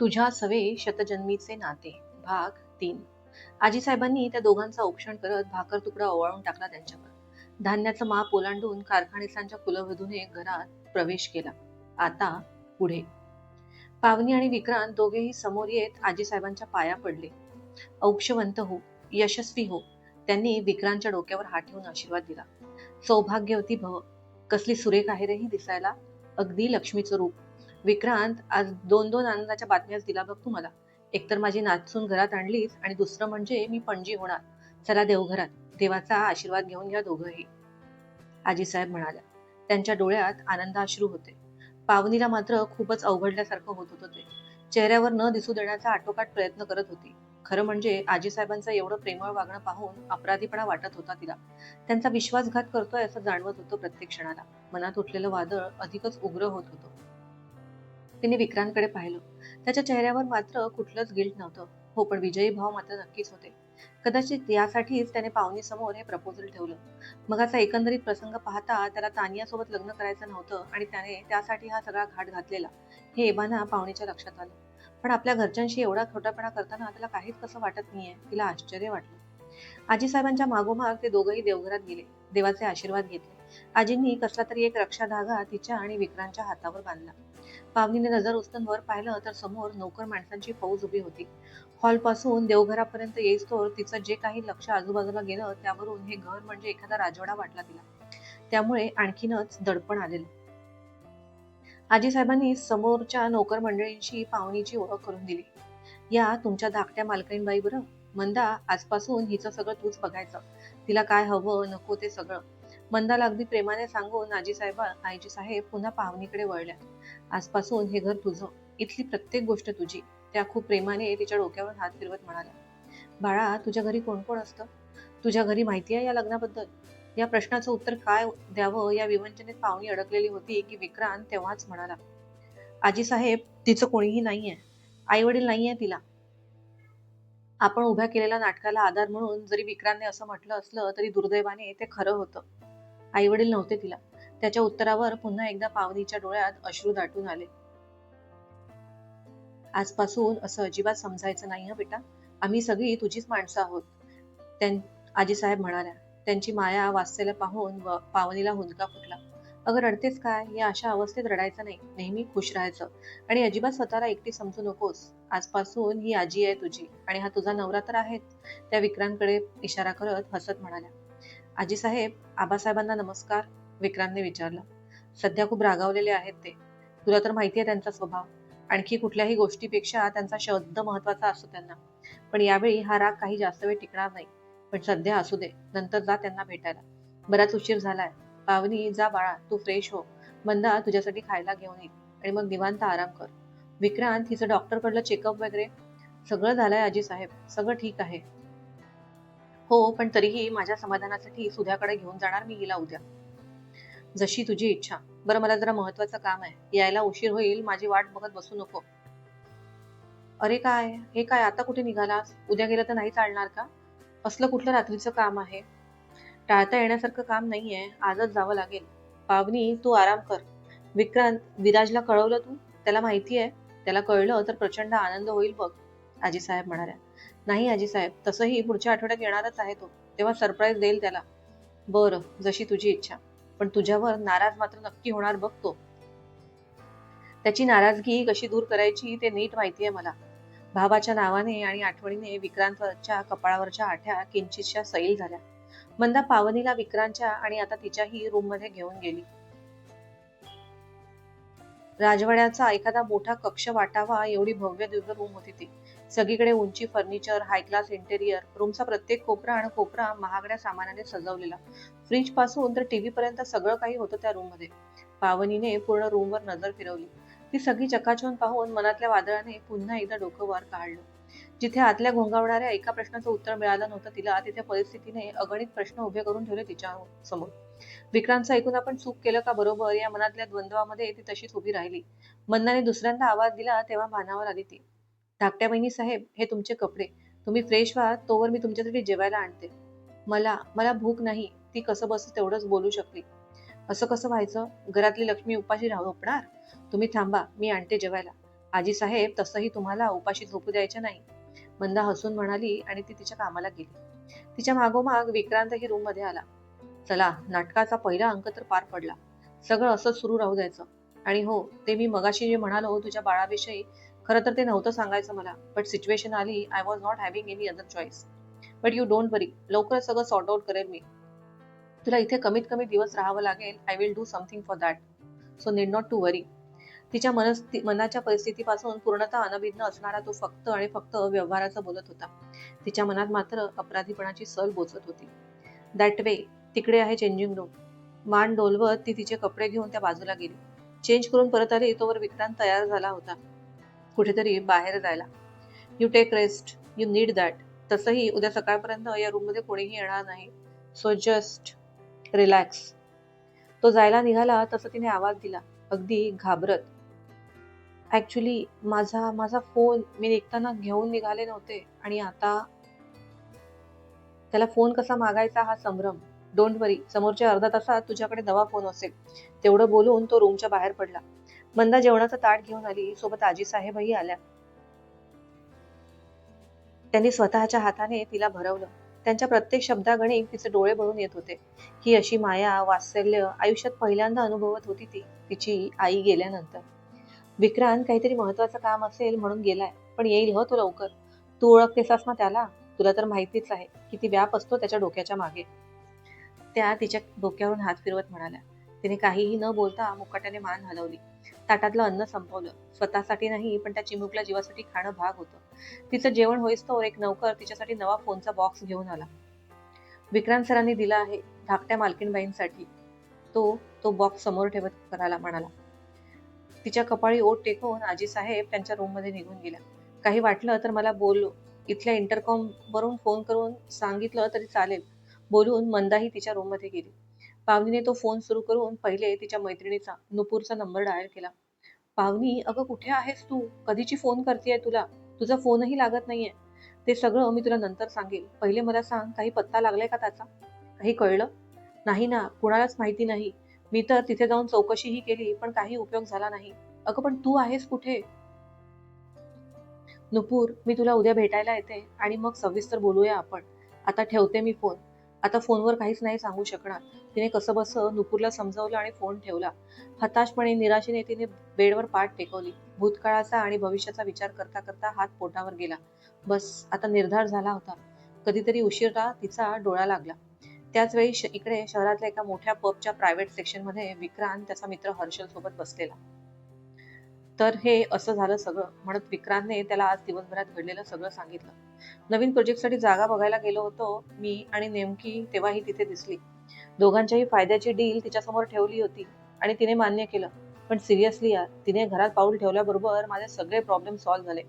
तुझ्या सवे शतजन्मीचे नाते. भाग तीन. आजीसाहेबांनी त्या दोघांचा औक्षण करत भाकर तुकडा ओवाळून टाकला त्यांच्यावर. धान्याचं माप ओलांडून कारखानेसांच्या कुलवधूने घरात प्रवेश केला. आता पुढे. पावनी आणि विक्रांत दोघेही समोर येत आजीसाहेबांच्या पाया पडले. औक्षवंत हो यशस्वी हो त्यांनी विक्रांतच्या डोक्यावर हात ठेवून आशीर्वाद दिला. सौभाग्यवती भव कसली सुरेख आहे रे ही दिसायला अगदी लक्ष्मीचं रूप. विक्रांत आज दोन दोन आनंदाच्या बातम्याच दिला बघ तू मला. एकतर माझी नाचून घरात आणलीस आणि दुसरं म्हणजे मी पणजी होणार. चला देवघरात. देवाचा आशीर्वाद घेऊन घ्या दोघंही. आजीसाहेब म्हणाल्या. त्यांच्या डोळ्यात आनंदाश्रू होते. पावनीला मात्र खूपच अवघडल्यासारखं होत होतं ते. चेहऱ्यावर न दिसू देण्याचा आटोकाट प्रयत्न करत होती. खरं म्हणजे आजीसाहेबांचं एवढं प्रेमळ वागणं पाहून अपराधीपणा वाटत होता तिला. त्यांचा विश्वासघात करतोय असं जाणवत होतं प्रत्येक क्षणाला. मनात उठलेलं वादळ अधिकच उग्र होत होतं. तिने विक्रांतकडे पाहिलं. त्याच्या चेहऱ्यावर मात्र कुठलंच गिल्ट नव्हतं. हो पण विजयी भाव मात्र नक्कीच होते. कदाचित यासाठीच त्याने पाहुणीसमोर हे प्रपोजल ठेवलं. मग असा एकंदरीत प्रसंग पाहता त्याला तानियासोबत लग्न करायचं नव्हतं आणि त्याने त्यासाठी हा सगळा घाट घातलेला. हे एबाना पाहुणीच्या लक्षात आलं. पण आपल्या घरच्यांशी एवढा खोटापणा करताना त्याला काहीच कसं वाटत नाहीये तिला आश्चर्य वाटलं. आजीसाहेबांच्या मागोमाग ते दोघंही देवघरात गेले. देवाचे आशीर्वाद घेतले. आजींनी कसला तरी एक रक्षा धागा तिच्या आणि विक्रांतच्या हातावर बांधला. पावनीने नजर उचलून वर पाहिलं तर समोर नोकर माणसांची फौज उभी होती. हॉलपासून देवघरापर्यंत येईस्तोवर तिचं जे काही लक्ष आजूबाजूला गेलं त्यावरून हे घर म्हणजे एखादा राजवाडा वाटला तिला. त्यामुळे आणखीनच दडपण आलेलं. आजीसाहेबांनी समोरच्या नोकर मंडळींशी पाहुणीची ओळख करून दिली. या तुमच्या धाकट्या मालकीणबाई बरं. मंदा आजपासून हिचं सगळं तूच बघायचं. तिला काय हवं नको ते सगळं. मंदाला अगदी प्रेमाने सांगून आजीसाहेबा आईजी साहेब पुन्हा पाहुणीकडे वळल्या. आजपासून हे घर तुझं. इथली प्रत्येक गोष्ट तुझी. त्या खूप प्रेमाने तिच्या डोक्यावर हात फिरवत म्हणाल्या. बाळा तुझ्या घरी कोण कोण असतं? तुझ्या घरी माहिती आहे या लग्नाबद्दल? या प्रश्नाचं उत्तर काय द्यावं? या विवंचनेत पाहुणी अडकलेली होती की विक्रांत तेव्हाच म्हणाला. आजी साहेब तिचं कोणीही नाहीये. आई वडील नाहीये तिला. आपण उभ्या केलेल्या नाटकाला आधार म्हणून जरी विक्रांतने असं म्हटलं असलं तरी दुर्दैवाने ते खरं होतं. आई वडील नव्हते तिला. त्याच्या उत्तरावर पुन्हा एकदा पावनीच्या डोळ्यात अश्रू दाटून आले. आजपासून असं अजिबात समजायचं नाही हा बेटा. आम्ही सगळी तुझीच माणसं आहोत. त्यां आजीसाहेब म्हणाल्या. त्यांची माया वाचलेलं पाहून व पावनीला हुंदका फुटला. अगं रडतेच काय? या अशा अवस्थेत रडायचं नाही. नेहमी खुश राहायचं. आणि अजिबात स्वतःला एकटी समजू नकोस. आजपासून ही आजी आहे तुझी. आणि हा तुझा नवरा तर आहेत त्या विक्रांतकडे इशारा करत हसत म्हणाल्या. आजीसाहेब आबासाहेबांना नमस्कार. विक्रांतने विचारलं. सध्या खूप रागावलेले आहेत ते. तुला तर माहिती आहे त्यांचा स्वभाव. आणखी कुठल्याही गोष्टीपेक्षा त्यांचा शब्द महत्त्वाचा असतो त्यांना. पण यावेळी हा राग काही जास्त वेळ टिकणार नाही. पण सध्या असू दे. नंतर जा त्यांना भेटायला. बराच उशीर झालाय. पावनी जा बाळा. तू फ्रेश हो. मंदा तुझ्यासाठी खायला घेऊन येईल आणि मग निवांत आराम कर. विक्रांत हिचं डॉक्टरकडलं चेकअप वगैरे? सगळं झालंय आजी साहेब सगळं ठीक आहे. हो पण तरीही माझ्या समाधानासाठी सुध्याकडे घेऊन जाणार मी हिला उद्या. जशी तुझी इच्छा. बरं मला जरा महत्वाचं काम आहे. यायला उशीर होईल माझी वाट बघत बसू नको. अरे काय? हे काय? आता कुठे निघालास? उद्या गेलं तर नाही चालणार का? असलं कुठलं रात्रीचं काम आहे? टाळता येण्यासारखं काम नाहीये. आजच जावं लागेल. पावनी तू आराम कर. विक्रांत विराजला कळवलं तू? त्याला माहिती आहे त्याला कळलं तर प्रचंड आनंद होईल बघ आजी साहेब म्हणाल्या. नाही आजीसाहेब तसंही पुढच्या आठवड्यात येणारच आहे तो. तेव्हा सरप्राईज देईल त्याला. बरं जशी तुझी इच्छा. पण तुझ्यावर नाराज मात्र नक्की होणार बघतो त्याची नाराजगी कशी दूर करायची ते नीट माहिती आहे मला. भावाच्या नावाने आणि आठवणीने विक्रांतच्या कपाळावरच्या आठ्या किंचितशा सैल झाल्या. मंदा पावनीला विक्रांतच्या आणि आता तिच्याही रूममध्ये घेऊन गेली. राजवाड्याचा एखादा मोठा कक्ष वाटावा एवढी भव्य दिव्य रूम होती ती. सगळीकडे उंची फर्निचर हाय क्लास इंटेरियर रूमचा प्रत्येक कोपरा आणि कोपरा महागड्या सामानाने सजवलेला. फ्रीजपासून तर टीव्ही पर्यंत सगळं काही होतं त्या रूममध्ये. पावनीने पूर्ण रूमवर नजर फिरवली. ती सगळी चकाचून पाहून मनातल्या वादळाने पुन्हा एकदा डोकं वर काढलं. जिथे आतल्या घोंगावणाऱ्या एका प्रश्नाचं उत्तर मिळालं नव्हतं तिला तिथे परिस्थितीने अगणित प्रश्न उभे करून ठेवले तिच्या समोर विक्रांतचं ऐकून आपण चूक केलं का बरोबर? या मनातल्या द्वंद्वामध्ये ती तशीच उभी राहिली. मन्नाने दुसऱ्यांदा आवाज दिला तेव्हा भानावर आली ती. धाकट्या बहिणी साहेब हे तुमचे कपडे. तुम्ही फ्रेश व्हा तोवर मी तुमच्यासाठी जेवायला आणते. मला मला भूक नाही. ती कसं बस तेवढंच बोलू शकली. असं कसं व्हायचं? घरातली लक्ष्मी उपाशी राहू झोपणार? तुम्ही थांबा मी आणते जेवायला. आजी साहेब तसंही तुम्हाला उपाशी झोपू द्यायचे नाही. मंदा हसून म्हणाली आणि ती तिच्या कामाला गेली. तिच्या मागोमाग विक्रांतही रूममध्ये आला. चला नाटकाचा पहिला अंक तर पार पडला. सगळं असंच सुरू राहू द्यायचं. आणि हो ते मी मगाशी जे म्हणालो तुझ्या बाळाविषयी खरं तर ते नव्हतं सांगायचं मला बट सिच्युएशन आली I was not having any other choice but you don't worry लवकर सगळं सॉर्ट आउट करेल मी. तुला इथे कमीत कमी दिवस राहावं लागेल I will do something for that so need not to worry तिच्या मनस्ति मनाच्या परिस्थितीपासून पूर्णतः अनभिन्न असणारा तो फक्त आणि फक्त व्यवहाराचं बोलत होता. तिच्या मनात मात्र अपराधीपणाची सल बोचत होती. दॅट वे तिकडे आहे चेंजिंग रूम मान डोलवत ती तिचे कपडे घेऊन त्या बाजूला गेली. चेंज करून परत आली तोवर विक्रांत तयार झाला होता. कुठेतरी बाहेर जायला. You take rest you need that तसंही उद्या सकाळपर्यंत या रूममध्ये कोणीही येणार नाही. सो जस्ट रिलॅक्स तो जायला निघाला तसं तिने आवाज दिला. अगदी घाबरत. ॲक्च्युली माझा माझा फोन मी निघताना घेऊन निघाले नव्हते आणि आता त्याला फोन कसा मागायचा हा संभ्रम. डोंट वरी समोरच्या अर्धा तासात तुझ्याकडे नवा फोन असेल. तेवढं बोलून तो रूमच्या बाहेर पडला. मंदा जेवणाचं ताट घेऊन आली. सोबत आजी साहेबही आल्या. त्यांनी स्वतःच्या हाताने तिला भरवलं. त्यांच्या प्रत्येक शब्दागणिक तिचे डोळे भरून येत होते. ही अशी माया वात्सल्य आयुष्यात पहिल्यांदा अनुभवत होती ती तिची आई गेल्यानंतर. विक्रांत काहीतरी महत्वाचं काम असेल म्हणून गेलाय पण येईल हो तो लवकर. तू ओळखतेसास ना त्याला? तुला तर माहितीच आहे किती व्याप असतो त्याच्या डोक्याच्या मागे. त्या तिच्या डोक्यावरून हात फिरवत म्हणाल्या. तिने काहीही न बोलता मुकाट्याने मान हलवली. ताटातलं अन्न संपवलं. स्वतःसाठी नाही पण त्या चिमुकल्या जीवासाठी खाणं भाग होतं. तिचं जेवण होईस्तोवर एक नौकर तिच्यासाठी नवा फोनचा बॉक्स घेऊन आला. विक्रांत सरांनी दिला आहे धाकट्या मालकीणबाईंसाठी. तो तो बॉक्स समोर ठेवत करायला म्हणाला तिच्या कपाळी ओट टेकवून आजी साहेब त्यांच्या रूममध्ये निघून गेल्या. काही वाटलं तर मला बोल इथल्या इंटरकॉम वरून फोन करून सांगितलं तरी चालेल. बोलून मंदाही तिच्या रूममध्ये गेली. पावनीने तो फोन सुरू करून पहिले तिच्या मैत्रिणीचा नुपूरचा नंबर डायल केला. पावनी अगं कुठे आहेस तू? कधीची फोन करतेय तुला? तुझा फोनही लागत नाहीये. ते सगळं मी तुला नंतर सांगेल. पहिले मला सांग काही पत्ता लागलाय का त्याचा? काही कळलं? नाही ना कुणालाच माहिती नाही. मी तर तिथे जाऊन चौकशीही केली पण काही उपयोग झाला नाही. अगं पण तू आहेस कुठे? नुपूर मी तुला उद्या भेटायला येते आणि मग सविस्तर बोलूया आपण. आता ठेवते मी फोन आता फोनवर काहीच नाही सांगू शकणार. तिने कसं बसं नुपूरला समजावलं आणि फोन ठेवला. हताशपणे निराशेने तिने बेडवर पाठ टेकवली. भूतकाळाचा आणि भविष्याचा विचार करता करता हात पोटावर गेला. बस आता निर्धार झाला होता. कधीतरी उशिरा तिचा डोळा लागला. त्याच वेळी इकडे शहरातल्या एका मोठ्या पबच्या प्रायव्हेट सेक्शनमध्ये विक्रांत त्याचा मित्र हर्षल सोबत बसलेला. तर हे असं झालं सगळं. म्हणत विक्रांतने त्याला आज दिवसभरात घडलेलं सगळं सांगितलं. नवीन प्रोजेक्टसाठी जागा बघायला गेलो होतो मी आणि नेमकी तेव्हाही तिथे दिसली. दोघांच्याही फायद्याची डील तिच्यासमोर ठेवली होती आणि तिने मान्य केलं. पण सिरियसली यार तिने घरात पाऊल ठेवल्याबरोबर माझे सगळे प्रॉब्लेम सॉल्व्ह झाले.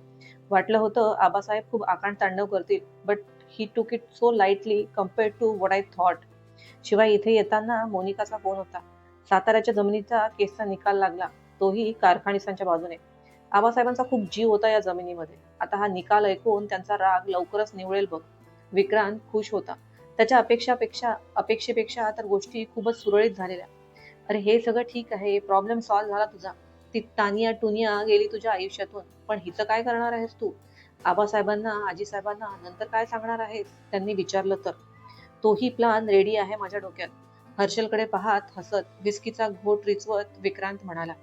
वाटलं होतं आबासाहेब खूप आकांड तांडव करतील but he took it so lightly compared to what I thought शिवाय इथे येताना मोनिकाचा फोन होता. साताऱ्याच्या जमिनीचा केसचा निकाल लागला. तोही कारखानिसांच्या बाजूने. आबासाहेबांचा खूप जीव होता या जमिनीमध्ये. आता हा निकाल ऐकून त्यांचा राग लवकरच निवळेल बघ. विक्रांत खुश होता. त्याच्या अपेक्षापेक्षा अपेक्षेपेक्षा तर गोष्टी खूपच सुरळीत झालेल्या. अरे हे सगळं ठीक आहे प्रॉब्लेम सॉल्व्ह झाला तुझा. ती तानिया टुनिया गेली तुझ्या आयुष्यातून. पण हिचं काय करणार आहेस तू? आबासाहेबांना आजीसाहेबांना नंतर काय सांगणार आहेस? त्यांनी विचारलं तर. तोही प्लान रेडी आहे माझ्या डोक्यात. हर्षलकडे पाहत हसत विस्कीचा घोट रिचवत विक्रांत म्हणाला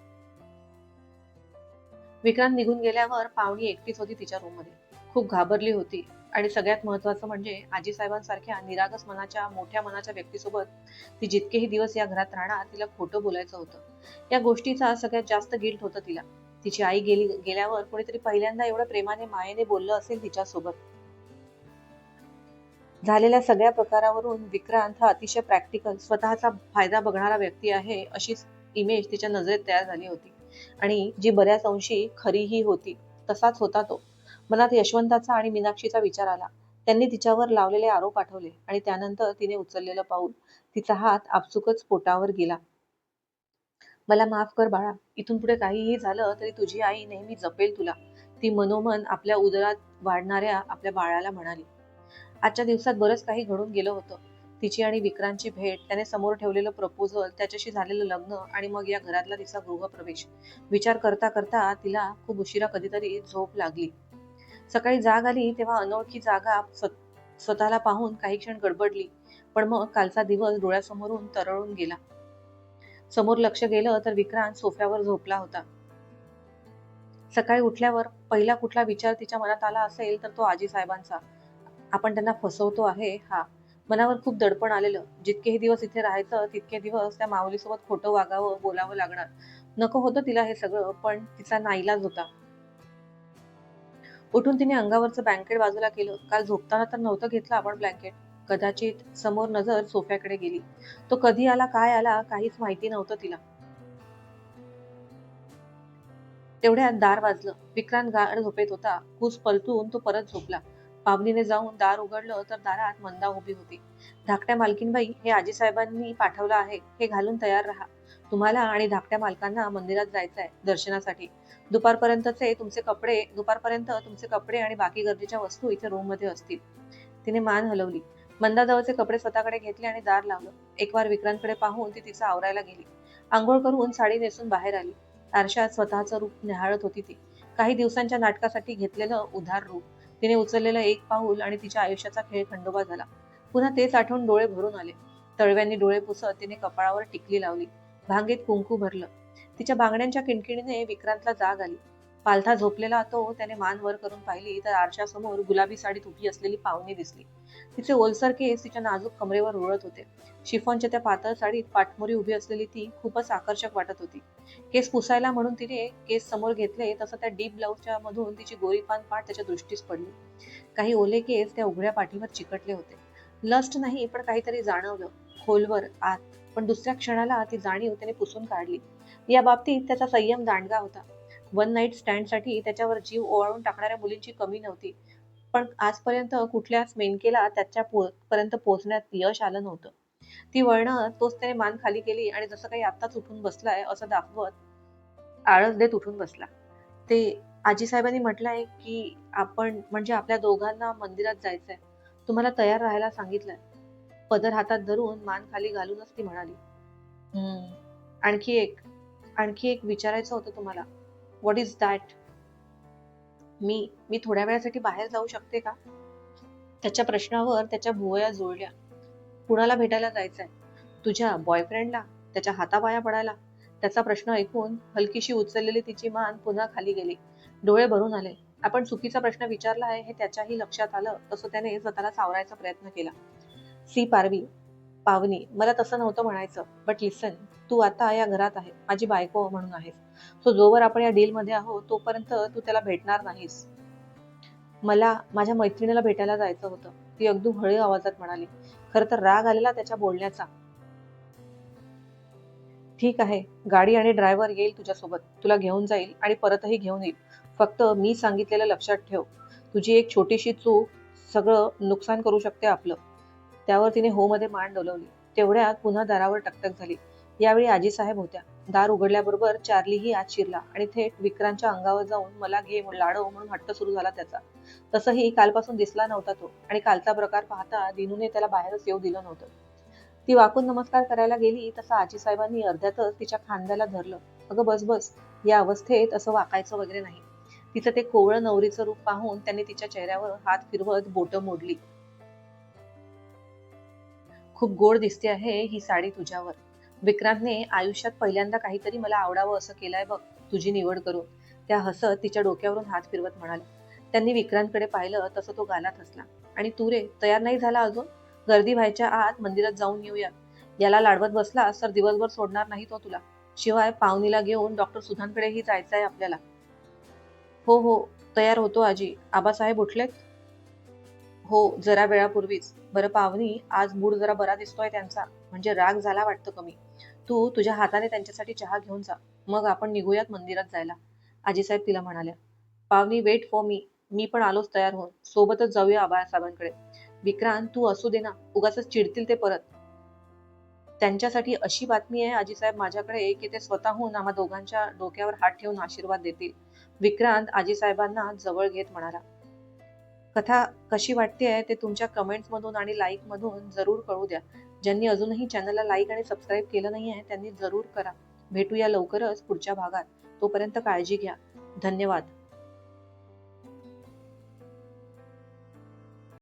विक्रांत निघून गेल्यावर पावणी एकटीच होती तिच्या रूममध्ये खूप घाबरली होती. आणि सगळ्यात महत्वाचं म्हणजे आजी साहेबांसारख्या निरागस मनाच्या मोठ्या मनाच्या व्यक्तीसोबत ती जितकेही दिवस या घरात राहणार तिला खोटं बोलायचं होतं. या गोष्टीचा सगळ्यात जास्त गिल्ट होतं तिला. तिची आई गेली गेल्यावर कोणीतरी पहिल्यांदा एवढं प्रेमाने मायेने बोललं असेल तिच्यासोबत. झालेल्या सगळ्या प्रकारावरून विक्रांत हा अतिशय प्रॅक्टिकल स्वतःचा फायदा बघणारा व्यक्ती आहे अशी इमेज तिच्या नजरेत तयार झाली होती. आणि जी बऱ्याच अंशी खरीही होती तसाच होता तो. मनात यशवंताचा आणि मीनाक्षीचा विचार आला. त्यांनी तिच्यावर लावलेले आरोप आठवले आणि त्यानंतर तिने उचललेलं पाऊल तिचा हात आपसुकच पोटावर गेला. मला माफ कर बाळा इथून पुढे काहीही झालं तरी तुझी आई नेहमी जपेल तुला. ती मनोमन आपल्या उदरात वाढणाऱ्या आपल्या बाळाला म्हणाली. आजच्या दिवसात बरंच काही घडून गेलं होतं. तिची आणि विक्रांतची भेट त्याने समोर ठेवलेलं प्रपोजल त्याच्याशी झालेलं लग्न आणि मग या घरातला तिचा गृहप्रवेश विचार करता करता तिला खूप उशिरा कधीतरी झोप लागली. सकाळी जाग आली तेव्हा अनोळखी जागा स्वतःला पाहून काही क्षण गडबडली. पण मग कालचा दिवस डोळ्यासमोरून तरळून गेला. समोर लक्ष गेलं तर विक्रांत सोफ्यावर झोपला होता. सकाळी उठल्यावर पहिला कुठला विचार तिच्या मनात आला असेल तर तो आजी साहेबांचा आपण त्यांना फसवतो आहे हा. मनावर खूप दडपण आलेलं. जितकेही दिवस इथे राहायचं तितके दिवस त्या माऊलीसोबत खोटं वागावं बोलावं लागणार. नको होतं तिला हे सगळं पण तिचा नाईलाज होता. उठून तिने अंगावरचं ब्लँकेट बाजूला केलं. काल झोपताना तर नव्हतं घेतलं आपण ब्लँकेट कदाचित समोर नजर सोफ्याकडे गेली. तो कधी आला काय आला काहीच माहिती नव्हतं तिला. तेवढ्यात दार वाजलं. विक्रांत गाढ झोपेत होता. कूस पलटून तो परत झोपला. पावनीने जाऊन दार उघडलं तर दारात मंदा उभी होती. धाकट्या मालकीनबाई हे आजीसाहेबांनी पाठवलं आहे हे घालून तयार राहा. तुम्हाला आणि धाकट्या मालकांना मंदिरात जायचं आहे दर्शनासाठी. दुपारपर्यंतचे तुमचे कपडे दुपारपर्यंत तुमचे कपडे आणि बाकी गरजेच्या वस्तू इथे रूममध्ये असतील. तिने मान हलवली. मंदाजवळचे कपडे स्वतःकडे घेतले आणि दार लावलं. एक वार विक्रांतकडे पाहून ती तिचं आवरायला गेली. आंघोळ करून साडी नेसून बाहेर आली. आरशात स्वतःचं रूप निहाळत होती ती. काही दिवसांच्या नाटकासाठी घेतलेलं उधार रूप तिने उचललेलं एक पाऊल आणि तिच्या आयुष्याचा खेळ खंडोबा झाला. पुन्हा तेच आठवून डोळे भरून आले. तळव्यांनी डोळे पुसत तिने कपाळावर टिकली लावली. भांगेत कुंकू भरलं. तिच्या बांगड्यांच्या किणकिणीने विक्रांतला जाग आली. पालथा झोपलेला तो त्याने मान वर करून पाहिली. तर आरशासमोर गुलाबी साडीत उभी असलेली पाहुणी दिसली. तिचे ओलसर केस तिच्या नाजूक कमरेवर रुळत होते. शिफॉनच्या त्या पातळ साडीत पाठमोरी उभी असलेली ती खूपच आकर्षक वाटत होती. केस पुसायला म्हणून तिने केस समोर घेतले तसं त्या डीप ब्लाऊजच्या मधून तिची गोरीपान पाठ त्याच्या दृष्टीस पडली. काही ओले केस त्या उघड्या पाठीवर चिकटले होते. लस्ट नाही पण काहीतरी जाणवलं. खोलवर आत. पण दुसऱ्या क्षणाला ती जाणीव त्याने पुसून काढली. या बाबतीत त्याचा संयम दांडगा होता. वन नाईट स्टँडसाठी त्याच्यावर जीव ओवाळून टाकणाऱ्या मुलींची कमी नव्हती. पण आजपर्यंत कुठल्याच मेनकेला त्याच्या पर्यंत पोहोचण्यात यश आलं नव्हतं. ती वळणं तोच त्याने मान खाली केली आणि जसं काही आत्ताच उठून बसलाय असं दाखवत आळस देत उठून बसला. ते आजी साहेबांनी म्हटलंय की आपण म्हणजे आपल्या दोघांना मंदिरात जायचंय. तुम्हाला तयार राहायला सांगितलंय. पदर हातात धरून मान खाली घालूनच ती म्हणाली. "हम्म, आणखी एक आणखी एक विचारायचं होतं तुम्हाला. व्हॉट इज दॅट मी मी थोड्या वेळासाठी बाहेर जाऊ शकते का? त्याच्या प्रश्नावर त्याच्या भुवया जुळल्या कुणाला भेटायला जायचंय? तुझ्या बॉयफ्रेंडला त्याच्या हातापाया पडायला? त्याचा प्रश्न ऐकून हलकीशी उचललेली तिची मान पुन्हा खाली गेली. डोळे भरून आले. आपण चुकीचा प्रश्न विचारला आहे हे त्याच्याही लक्षात आलं तसं त्याने स्वतःला सावरायचा प्रयत्न केला. सी. पारवी पावनी. मला तसं नव्हतं म्हणायचं. बट लिसन तू आता या घरात आहे. माझी बायको म्हणून आहेस. सो जोवर आपण या डील मध्ये आहोत तोपर्यंत तू त्याला भेटणार नाहीस. मला माझ्या मैत्रिणीला भेटायला जायचं होतं. ती अगदी हळू आवाजात म्हणाली खर तर राग आलेला त्याच्या बोलण्याचा. ठीक आहे. गाडी आणि ड्रायव्हर येईल तुझ्यासोबत. तुला घेऊन जाईल आणि परतही घेऊन येईल. फक्त मी सांगितलेलं लक्षात ठेव. तुझी एक छोटीशी चूक सगळं नुकसान करू शकते आपलं. त्यावर तिने हो मध्ये मान डोलवली. तेवढ्यात पुन्हा दारावर टकटक झाली. यावेळी आजी साहेब होत्या. दार उघडल्याबरोबर चार्लीही आत शिरला आणि थेट विक्रांतच्या अंगावर जाऊन मला घे लाडव म्हणून हट्ट सुरू झाला त्याचा. तसंही कालपासून दिसला नव्हता तो आणि कालचा प्रकार पाहता दिनूने त्याला बाहेरच येऊ दिलं नव्हतं. ती वाकून नमस्कार करायला गेली तसं आजी साहेबांनी अर्ध्यातच तिच्या खांद्याला धरलं. अगं बस बस या अवस्थेत असं वाकायचं वगैरे नाही. तिचं ते कोवळं नवरीचं रूप पाहून त्यांनी तिच्या चेहऱ्यावर हात फिरवत बोटं मोडली. खूप गोड दिसते आहे ही साडी तुझ्यावर. विक्रांतने आयुष्यात पहिल्यांदा काहीतरी मला आवडावं असं केलंय बघ तुझी निवड करून. त्या हसत तिच्या डोक्यावरून हात फिरवत म्हणाल्या त्यांनी विक्रांतकडे पाहिलं तसं तो गालात हसला. आणि तू रे तयार नाही झाला अजून? गर्दी व्हायच्या आत मंदिरात जाऊन येऊया. याला लाडवत बसलास तर दिवसभर सोडणार नाही तो तुला. शिवाय पाहुणीला घेऊन डॉक्टर सुधांकडेही जायचं आहे आपल्याला. हो हो तयार होतो आजी. आबासाहेब उठलेत? हो जरा वेळापूर्वीच. बरं पाहुणी आज मूड जरा बरा दिसतोय त्यांचा. म्हणजे राग झाला वाटतं कमी. तू तुझ्या हाताने त्यांच्यासाठी चहा घेऊन जा. मग आपण निघूयात मंदिरात जायला. आजीसाहेब तिला म्हणाल्या पावनी वेट फॉर मी मी पण आलोच तयार होऊन. सोबतच जाऊया आबासाहेबांकडे विक्रांत तू असू दे ना. उगाच चिडतील ते परत. त्यांच्यासाठी अशी बातमी आहे आजीसाहेब माझ्याकडे की ते स्वतःहून आम्हा दोघांच्या डोक्यावर हात ठेवून आशीर्वाद देतील. विक्रांत आजीसाहेबांना जवळ घेत म्हणाला कथा कशी वाटते आहे ते तुमच्या कमेंट्समधून आणि लाईकमधून जरूर कळू द्या. ज्यांनी अजूनही चॅनलला लाईक आणि सबस्क्राईब केलं नाही आहे त्यांनी जरूर करा. भेटूया लवकरच पुढच्या भागात. तोपर्यंत काळजी घ्या. धन्यवाद.